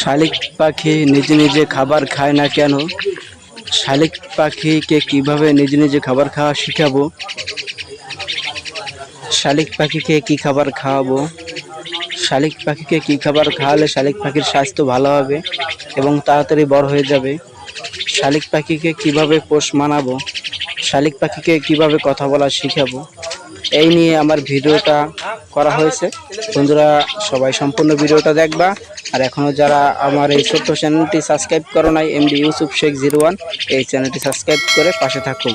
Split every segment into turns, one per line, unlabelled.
শালিক পাখি নিজে নিজে খাবার খায় না কেন? শালিক পাখিকে কীভাবে নিজে নিজে খাবার খাওয়া শিখাবো? শালিক পাখিকে কি খাবার খাওয়াবো? শালিক পাখিকে কি খাবার খাওয়ালে শালিক পাখির স্বাস্থ্য ভালো হবে এবং তাড়াতাড়ি বড় হয়ে যাবে? শালিক পাখিকে কীভাবে পোষ মানাবো? শালিক পাখিকে কীভাবে কথা বলা শিখাবো? এই নিয়ে আমার ভিডিওটা করা হয়েছে। বন্ধুরা, সবাই সম্পূর্ণ ভিডিওটা দেখবা। আর এখনও যারা আমার এই ছোট্ট চ্যানেলটি সাবস্ক্রাইব করো নাই MD Yusuf Sheikh zero one এই চ্যানেলটি সাবস্ক্রাইব করে পাশে থাকো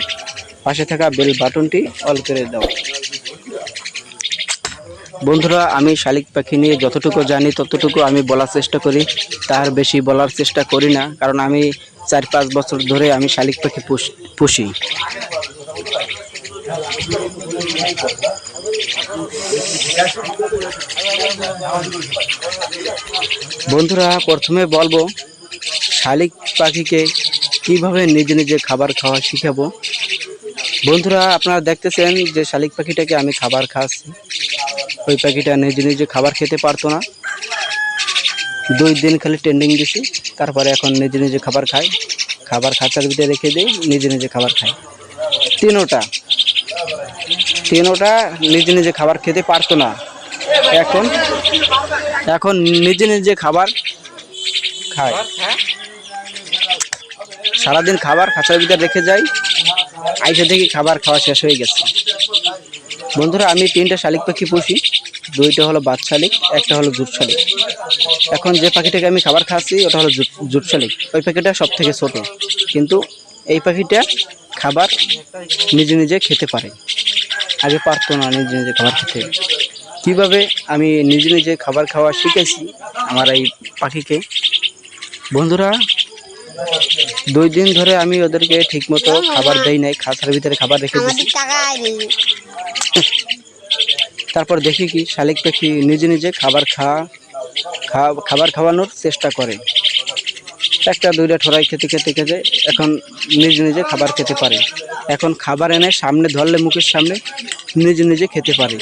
পাশে থাকা বেল বাটনটি অল করে দাও। বন্ধুরা, আমি শালিক পাখি নিয়ে যতটুকু জানি, ততটুকু আমি বলার চেষ্টা করি। তার বেশি বলার চেষ্টা করি না, কারণ আমি চার পাঁচ বছর ধরে আমি শালিক পাখি পুষি। বন্ধুরা, প্রথমে বলব, শালিক পাখিকে কীভাবে নিজে নিজে খাবার খাওয়া শিখাবো? বন্ধুরা, আপনারা দেখতেছেন যে শালিক পাখিটাকে আমি খাবার খাওয়াচ্ছি। ওই পাখিটা নিজে নিজে খাবার খেতে পারতো না। দুই দিন খালি ট্রেন্ডিং দিছি, তারপরে এখন নিজে নিজে খাবার খায়। খাবার খাঁচার ভিতরে রেখে দিই, নিজে নিজে খাবার খায়। তিনোটা। তিনোটা নিজে নিজে খাবার খেতে পারতো না। এখন এখন নিজে নিজে খাবার খায়। সারাদিন খাবার, খাঁচার ভিতরে রেখে যাই। আইসে দেখি খাবার খাওয়া শেষ হয়ে গেছে। বন্ধুরা, আমি তিনটা শালিক পাখি পুষি। দুইটা হলো বাদ শালিক, একটা হলো জুট শালিক। এখন যে পাখিটাকে আমি খাবার খাচ্ছি, ওটা হলো জুট জুট শালিক। ওই পাখিটা সব থেকে ছোট। কিন্তু এই পাখিটা খাবার নিজে নিজে খেতে পারে। আগে পারতো না নিজে নিজে খাবার খেতে। কীভাবে আমি নিজে নিজে খাবার খাওয়া শিখেছি আমার এই পাখিকে। বন্ধুরা, দুই দিন ধরে আমি ওদেরকে ঠিকমতো খাবার দেই নাই, খাঁচার ভিতরে খাবার রেখে
আইবে
তারপর দেখি কি শালিক পাখি নিজে নিজে খাবার খাওয়া- খাবার খাওয়ানোর চেষ্টা করে। একটা, দুইটা ঠোরাই খেতে খেতে খেতে এখন নিজে নিজে খাবার খেতে পারে। এখন খাবার এনে সামনে ধরলে, মুখের সামনে নিজে নিজে খেতে পারে।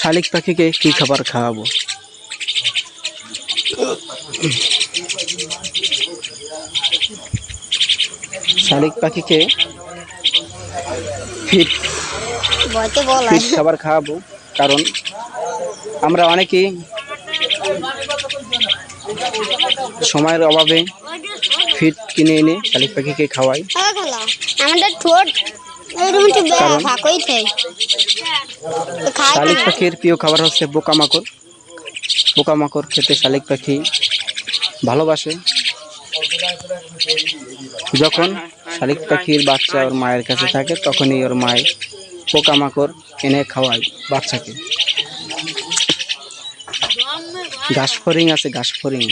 শালিক পাখিকে কি খাবার খাওয়াবো? শালিক পাখিকে ফিট খাবার খাওয়াবো কারণ আমরা অনেকেই সময়ের অভাবে ফিট কিনে এনে শালিক পাখিকে খাওয়াই। শালিক পাখির প্রিয় খাবার হচ্ছে পোকামাকড় পোকামাকড় খেতে শালিক পাখি ভালোবাসে। যখন শালিক পাখির বাচ্চা ওর মায়ের কাছে থাকে তখনই ওর মায়ের পোকামাকড় এনে খাওয়াই বাচ্চাকে। ঘাস ফরিং আছে ঘাস ফরিং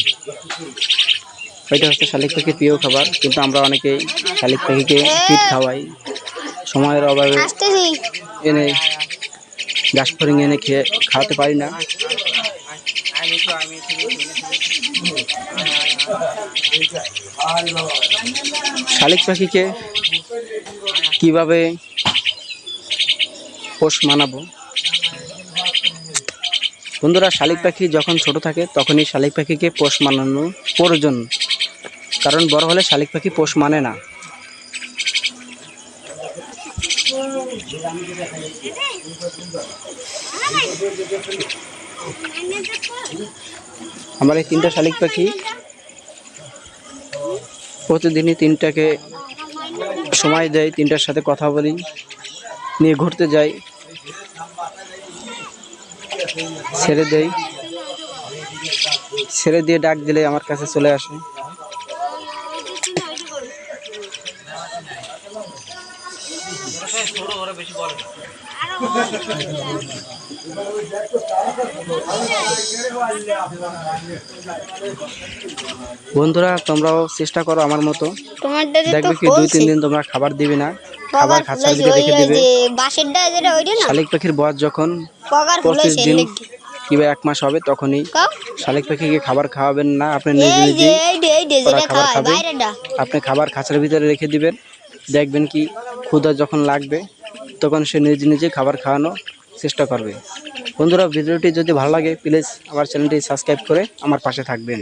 ওইটা হচ্ছে শালিক পাখির প্রিয় খাবার কিন্তু আমরা অনেকেই শালিক পাখিকে ফিট খাওয়াই। সময়ের অভাবে এনে ঘাস ফরিং এনে খেয়ে খাওয়াতে পারি না। শালিক পাখিকে কীভাবে পোষ মানাবো। বন্ধুরা, শালিক পাখি যখন ছোট থাকে, তখনই শালিক পাখিকে পোষ মানানো প্রয়োজন। কারণ বড় হলে শালিক পাখি পোষ মানে না। আমার এই তিনটা শালিক পাখি প্রতিদিনই তিনটাকে সময় দেয়, তিনটার সাথে কথা বলি, নিয়ে ঘুরতে যাই। ছেড়ে দেই। ছেড়ে দিয়ে ডাক দিলে আমার কাছে চলে আসে। বন্ধুরা তোমরাও চেষ্টা করো আমার মতো। দেখবে কি দুই তিন দিন তোমরা খাবার দিবে না। খাবার খাঁচার দিকে রেখে দিবে।
বাঁশেরটা যেটা ওইটা না?
শালিক পাখির বয়স যখন পঁচিশ দিন কিংবা এক মাস হবে তখনই শালিক পাখিকে খাবার খাওয়াবেন না আপনি নিজে
যেটা
খাবার
খাওয়ায়
খাবে?
বাইরেটা
আপনি খাবার খাঁচার ভিতরে রেখে দিবেন দেখবেন কি ক্ষুধা যখন লাগবে তখন সে নিজে নিজে খাবার খাওয়ানো চেষ্টা করবে। বন্ধুরা ভিডিওটি যদি ভালো লাগে প্লিজ আমার চ্যানেলটি সাবস্ক্রাইব করে আমার পাশে থাকবেন।